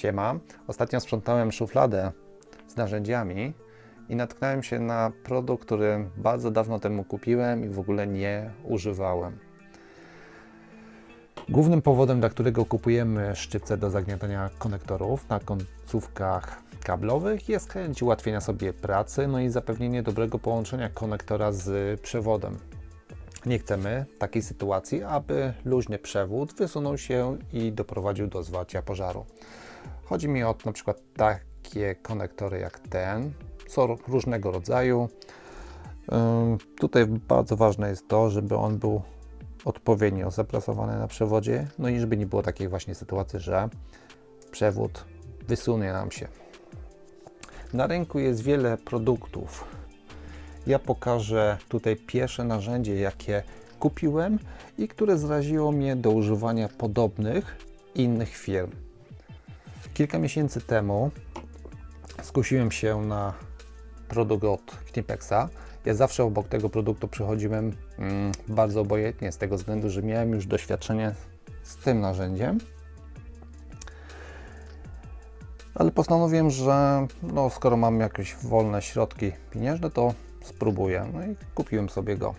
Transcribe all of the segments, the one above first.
Siema. Ostatnio sprzątałem szufladę z narzędziami i natknąłem się na produkt, który bardzo dawno temu kupiłem i w ogóle nie używałem. Głównym powodem, dla którego kupujemy szczypce do zagniatania konektorów na końcówkach kablowych jest chęć ułatwienia sobie pracy, no i zapewnienie dobrego połączenia konektora z przewodem. Nie chcemy takiej sytuacji, aby luźny przewód wysunął się i doprowadził do zwarcia pożaru. Chodzi mi o na przykład takie konektory jak ten, są różnego rodzaju. Tutaj bardzo ważne jest to, żeby on był odpowiednio zaprasowany na przewodzie, no i żeby nie było takiej właśnie sytuacji, że przewód wysunie nam się. Na rynku jest wiele produktów. Ja pokażę tutaj pierwsze narzędzie, jakie kupiłem i które zraziło mnie do używania podobnych innych firm. Kilka miesięcy temu skusiłem się na produkt od Knipexa. Ja zawsze obok tego produktu przychodziłem mm, bardzo obojętnie, z tego względu, że miałem już doświadczenie z tym narzędziem. Ale postanowiłem, że no, skoro mam jakieś wolne środki pieniężne, to spróbuję. No i kupiłem sobie go.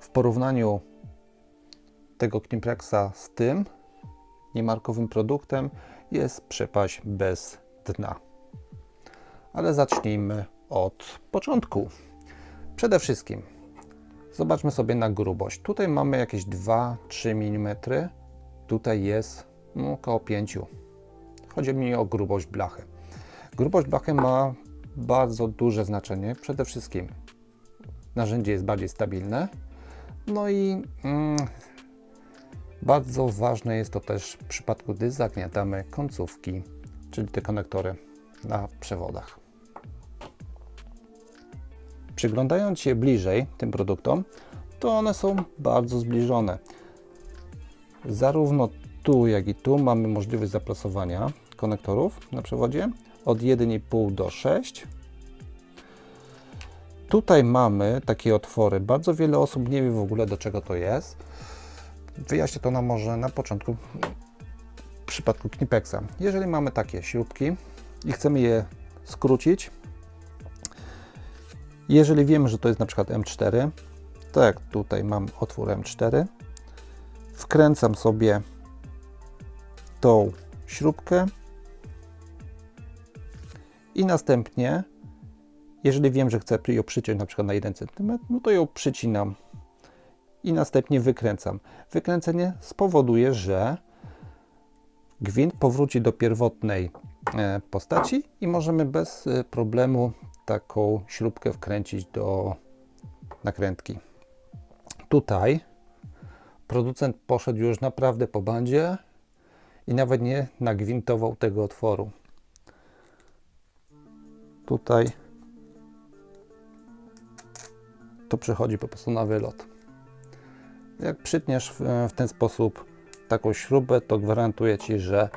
W porównaniu tego Knipexa z tym niemarkowym produktem jest przepaść bez dna. Ale zacznijmy od początku. Przede wszystkim zobaczmy sobie na grubość. Tutaj mamy jakieś 2-3 mm. Tutaj jest no, około 5. Chodzi mi o grubość blachy. Grubość blachy ma bardzo duże znaczenie. Przede wszystkim narzędzie jest bardziej stabilne. No i mm, bardzo ważne jest to też w przypadku, gdy zagniatamy końcówki, czyli te konektory na przewodach. Przyglądając się bliżej tym produktom, to one są bardzo zbliżone. Zarówno tu, jak i tu mamy możliwość zaplasowania konektorów na przewodzie od 1,5 do 6. Tutaj mamy takie otwory. Bardzo wiele osób nie wie w ogóle do czego to jest. Wyjaśnię to nam może na początku w przypadku Knipexa. Jeżeli mamy takie śrubki i chcemy je skrócić, jeżeli wiemy, że to jest na przykład M4, tak tutaj mam otwór M4, wkręcam sobie tą śrubkę i następnie, jeżeli wiem, że chcę ją przyciąć na przykład na 1 cm, no to ją przycinam i następnie wykręcam. Wykręcenie spowoduje, że gwint powróci do pierwotnej e, postaci i możemy bez e, problemu taką śrubkę wkręcić do nakrętki. Tutaj producent poszedł już naprawdę po bandzie i nawet nie nagwintował tego otworu. Tutaj to przychodzi po prostu na wylot. Jak przytniesz w, ten sposób taką śrubę, to gwarantuję Ci, że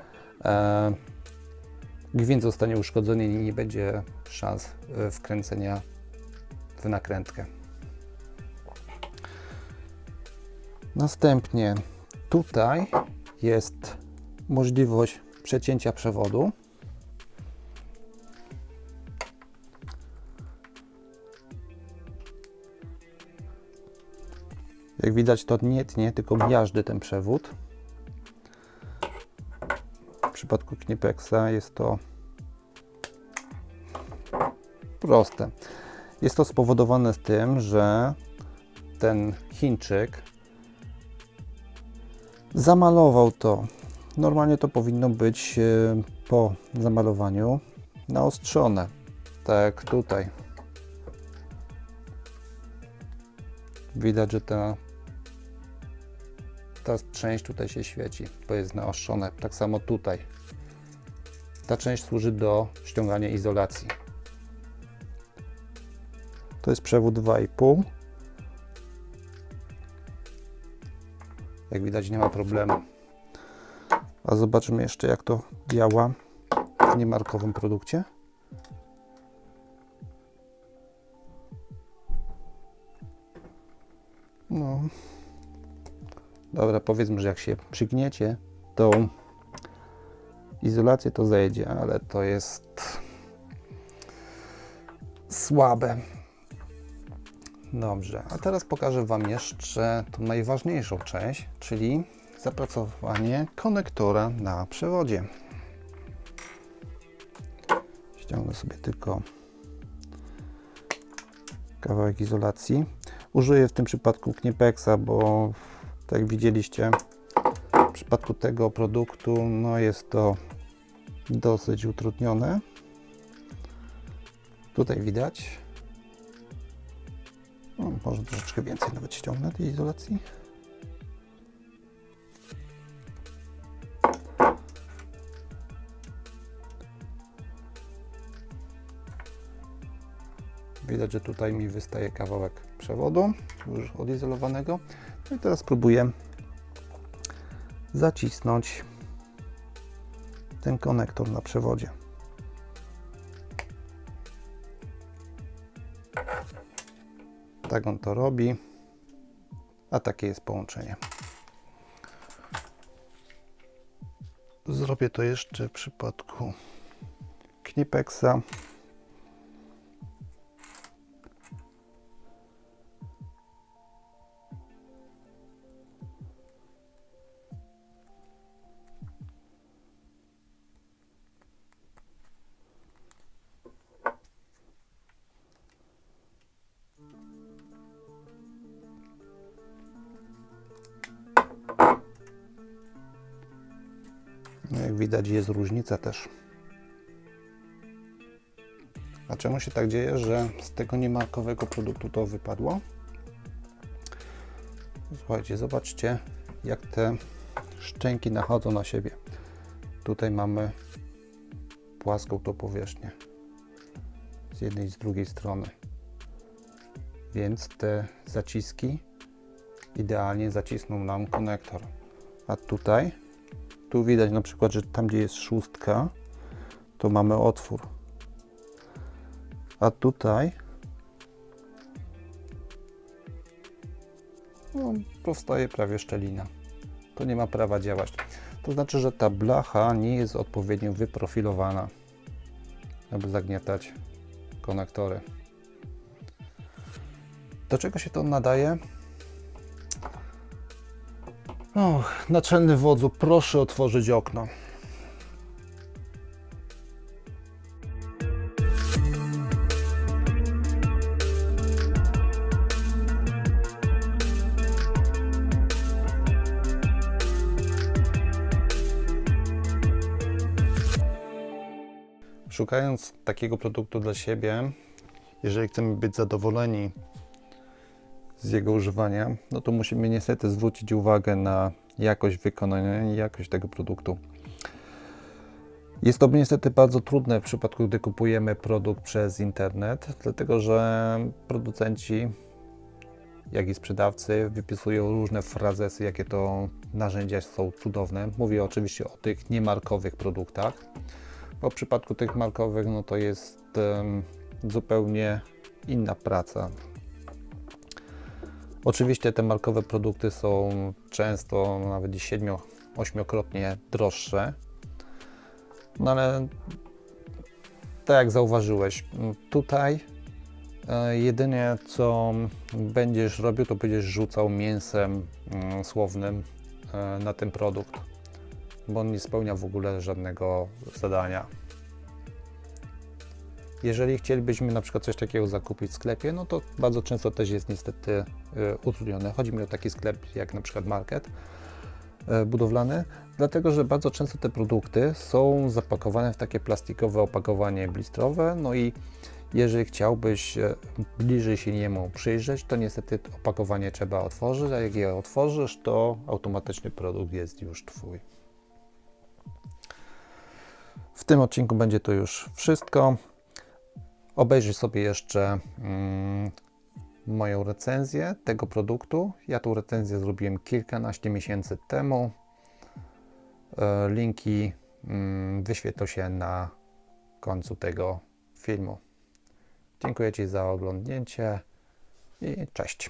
e, gwint zostanie uszkodzony i nie będzie szans e, wkręcenia w nakrętkę. Następnie tutaj jest możliwość przecięcia przewodu. Jak widać to nie tnie, tylko miażdży ten przewód. W przypadku Knipexa jest to proste. Jest to spowodowane z tym, że ten Chińczyk zamalował to. Normalnie to powinno być e, po zamalowaniu naostrzone. Tak tutaj. Widać, że ta, ta część tutaj się świeci, bo jest naostrzone. Tak samo tutaj. Ta część służy do ściągania izolacji. To jest przewód 2,5. Jak widać nie ma problemu. A zobaczymy jeszcze jak to działa w niemarkowym produkcie. No. Dobra, powiedzmy, że jak się przygniecie tą izolację to zejdzie, ale to jest słabe. Dobrze, a teraz pokażę Wam jeszcze tą najważniejszą część, czyli zapracowanie konektora na przewodzie. Ściągnę sobie tylko kawałek izolacji. Użyję w tym przypadku Knipexa, bo tak jak widzieliście, w przypadku tego produktu no jest to dosyć utrudnione. Tutaj widać. No, może troszeczkę więcej nawet ściągnę tej izolacji. Widać, że tutaj mi wystaje kawałek przewodu już odizolowanego. No i teraz spróbuję zacisnąć ten konektor na przewodzie. Tak on to robi, a takie jest połączenie. Zrobię to jeszcze w przypadku Knipexa. Jak widać jest różnica też. A czemu się tak dzieje, że z tego niemarkowego produktu to wypadło? Słuchajcie, zobaczcie jak te szczęki nachodzą na siebie. Tutaj mamy płaską tą powierzchnię z jednej i z drugiej strony. Więc te zaciski idealnie zacisną nam konektor. A tutaj tu widać na przykład, że tam gdzie jest szóstka, to mamy otwór. A tutaj no, powstaje prawie szczelina. To nie ma prawa działać. To znaczy, że ta blacha nie jest odpowiednio wyprofilowana, aby zagniatać konektory. Do czego się to nadaje? Och, naczelny wodzu, proszę otworzyć okno. Szukając takiego produktu dla siebie, jeżeli chcemy być zadowoleni z jego używania, no to musimy niestety zwrócić uwagę na jakość wykonania i jakość tego produktu. Jest to niestety bardzo trudne w przypadku, gdy kupujemy produkt przez internet, dlatego że producenci, jak i sprzedawcy wypisują różne frazesy, jakie to narzędzia są cudowne. Mówię oczywiście o tych niemarkowych produktach, bo w przypadku tych markowych, no to jest um, zupełnie inna praca. Oczywiście te markowe produkty są często nawet 7-8krotnie droższe, no ale tak jak zauważyłeś, tutaj e, jedynie co będziesz robił, to będziesz rzucał mięsem mm, słownym e, na ten produkt, bo on nie spełnia w ogóle żadnego zadania. Jeżeli chcielibyśmy na przykład coś takiego zakupić w sklepie, no to bardzo często też jest niestety y, utrudnione. Chodzi mi o taki sklep jak na przykład market y, budowlany, dlatego że bardzo często te produkty są zapakowane w takie plastikowe opakowanie blistrowe, no i jeżeli chciałbyś y, bliżej się niemu przyjrzeć, to niestety opakowanie trzeba otworzyć, a jak je otworzysz, to automatycznie produkt jest już Twój. W tym odcinku będzie to już wszystko. Obejrzyj sobie jeszcze mm, moją recenzję tego produktu. Ja tą recenzję zrobiłem kilkanaście miesięcy temu. E, linki mm, wyświetlą się na końcu tego filmu. Dziękuję Ci za oglądnięcie i cześć.